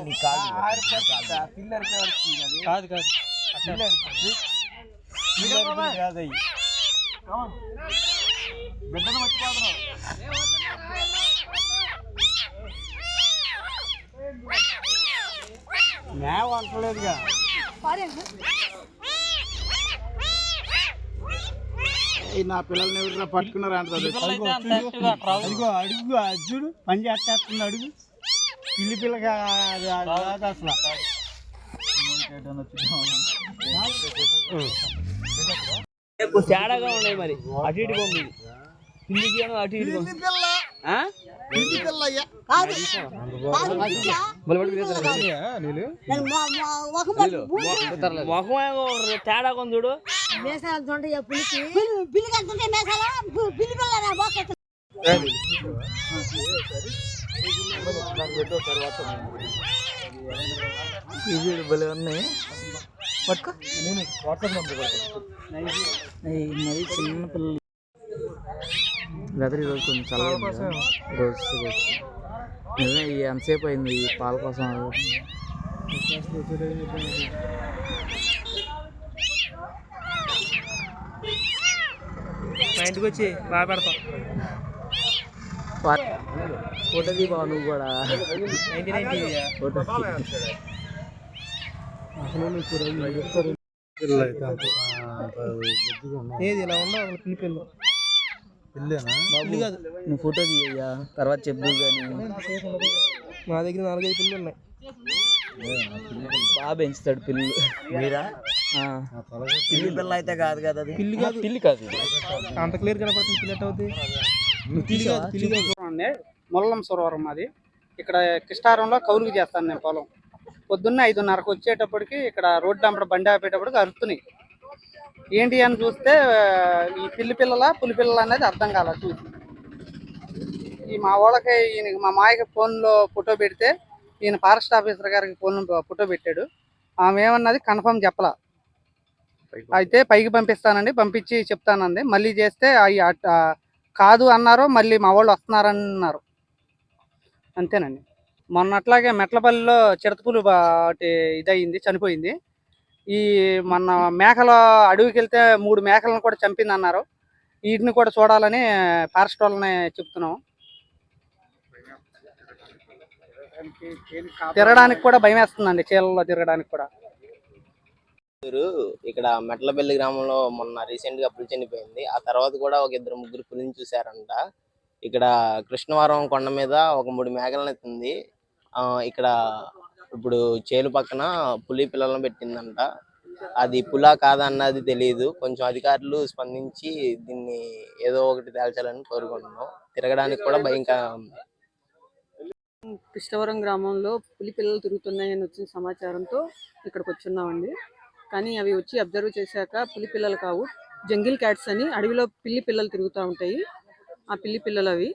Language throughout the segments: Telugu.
నీ కాలు కాదు కాదు కాదు అయ్యి మేవ అంటలేదుగా ఈ నా పిల్లల్ని ఎవరైనా పట్టుకున్నారా అంటారు పిల్లలైతే అంత యాక్టివ్గా అట్లా రావు. అదిగో అడుగు అర్జుడు పని చేస్తుంది అడుగు. పిల్లి పిల్లగా అసలు. తేడాగా ఉన్నాయి మరి. అటు ఇటు పిల్లికి అటు ఇటు తేడా కొంది చూడు. మేసాలు చూడండి పులికి? పిల్లి కంటుంటే మేసాల? పిల్లి పిల్ల బాగా ఇవి భలే ఉన్నాయి. పట్టుకో. ఏయ్, మరి చిన్న పిల్లలు వెదర్ ఈరోజు కొంచెం చల్లగా? రోజు రోజు. నిజమే ఈ ఎంతసేపు అయింది ఈ పాల కోసం. మా ఇంటికి వచ్చి బాగా పెడతాం. ఫోటో తీ బావ నువ్వు కూడా. నైన్టీ నైన్టీ ఫోటో ఏది ఇలా ఉన్నా పిల్లి పిల్లు. పిల్లి కాదు. నువ్వు ఫోటో తీయ్యా తర్వాత చెప్దు కానీ మా దగ్గర నాలుగైదు పిల్లు ఉన్నాయి బాగా పెంచుతాడు పిల్లలు మీరా. పిల్లి పిల్ల అయితే కాదు కదా అది? పిల్లి కాదు. పిల్లి కాదు. అంత క్లియర్ కనపడుతుంది పిల్లి కాదు ముల్లం సురవరం అది ఇక్కడ కిష్టారంలో కౌలుకి చేస్తాను నేను పొలం. పొద్దున్నే ఐదున్నరకు వచ్చేటప్పటికి ఇక్కడ రోడ్డు అంపడ బండి ఆపేటప్పటికి అరుతున్నాయి ఏంటి అని చూస్తే ఈ పిల్లి పిల్లల పులి పిల్లల అనేది అర్థం కాల చూసి. ఈ మా వాళ్ళకి ఈయన మా మాయకి ఫోన్లో ఫోటో పెడితే ఈయన ఫారెస్ట్ ఆఫీసర్ గారికి ఫోన్ ఫోటో పెట్టాడు. ఆమె ఏమన్నది కన్ఫర్మ్ చెప్పలా. అయితే పైకి పంపిస్తానండి పంపించి చెప్తానండి మళ్ళీ చేస్తే అవి కాదు అన్నారు మళ్ళీ మా వాళ్ళు వస్తున్నారన్నారు. అంతేనండి. మొన్న అట్లాగే మెట్లపల్లిలో చిడతపులు ఒకటి ఇదయింది చనిపోయింది. ఈ మొన్న మేకల అడవికి వెళ్తే మూడు మేకలను కూడా చంపింది అన్నారు వీటిని కూడా చూడాలని ఫారెస్ట్ వాళ్ళని చెప్తున్నాం తిరగడానికి కూడా భయం వేస్తుందండి చీలలో తిరగడానికి కూడా. ఇక్కడ మెట్లపల్లి గ్రామంలో మొన్న రీసెంట్గా పులి చనిపోయింది ఆ తర్వాత కూడా ఒక ఇద్దరు ముగ్గురు పులిని చూశారంట. ఇక్కడ కృష్ణవరం కొండ మీద ఒక మూడు మేకలను ఎత్తుంది. ఆ ఇక్కడ ఇప్పుడు చేలు పక్కన పులి పిల్లలను పెట్టిందంట. అది పులా కాదా అన్నది తెలియదు కొంచెం అధికారులు స్పందించి దీన్ని ఏదో ఒకటి తేల్చాలని కోరుకుంటున్నాం. తిరగడానికి కూడా భయంకర. ఉంది కృష్ణవరం గ్రామంలో పులి పిల్లలు తిరుగుతున్నాయని వచ్చిన సమాచారంతో ఇక్కడికి వచ్చున్నామండి. కానీ అవి వచ్చి అబ్జర్వ్ చేశాక పులి పిల్లలు కావు. జంగిల్ క్యాట్స్ అని అడవిలో పిల్లి పిల్లలు తిరుగుతూ ఉంటాయి. ఆ పిల్లి పిల్లలు అవి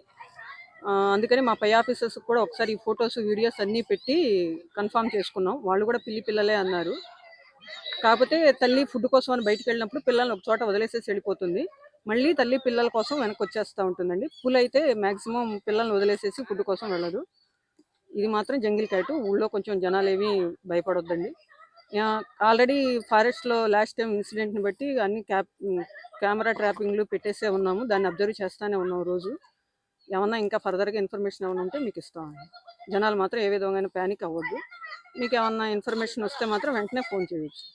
అందుకని మా పై ఆఫీసర్స్ కూడా ఒకసారి ఈ ఫొటోస్ వీడియోస్ అన్నీ పెట్టి కన్ఫర్మ్ చేసుకున్నాం. వాళ్ళు కూడా పిల్లి పిల్లలే అన్నారు. కాకపోతే తల్లి ఫుడ్ కోసం అని బయటికి వెళ్ళినప్పుడు పిల్లల్ని ఒక చోట వదిలేసేసి వెళ్ళిపోతుంది. మళ్ళీ తల్లి పిల్లల కోసం వెనక్కి వచ్చేస్తూ ఉంటుందండి. పులి అయితే మాక్సిమం పిల్లల్ని వదిలేసేసి ఫుడ్ కోసం వెళ్ళదు. ఇది మాత్రం జంగిల్ క్యాట్. ఊళ్ళో కొంచెం జనాలు ఏమీ భయపడొద్దండి ఆల్రెడీ ఫారెస్ట్లో లాస్ట్ టైం ఇన్సిడెంట్ని బట్టి అన్ని క్యాప్ కెమెరా ట్రాపింగ్లు పెట్టేసే ఉన్నాము. దాన్ని అబ్జర్వ్ చేస్తూనే ఉన్నాం రోజు. ఏమన్నా ఇంకా ఫర్దర్గా ఇన్ఫర్మేషన్ ఏమైనా ఉంటే మీకు ఇస్తామండి జనాలు మాత్రం ఏ విధంగా ప్యానిక్ అవ్వద్దు. మీకు ఏమన్నా ఇన్ఫర్మేషన్ వస్తే మాత్రం వెంటనే ఫోన్ చేయొచ్చు.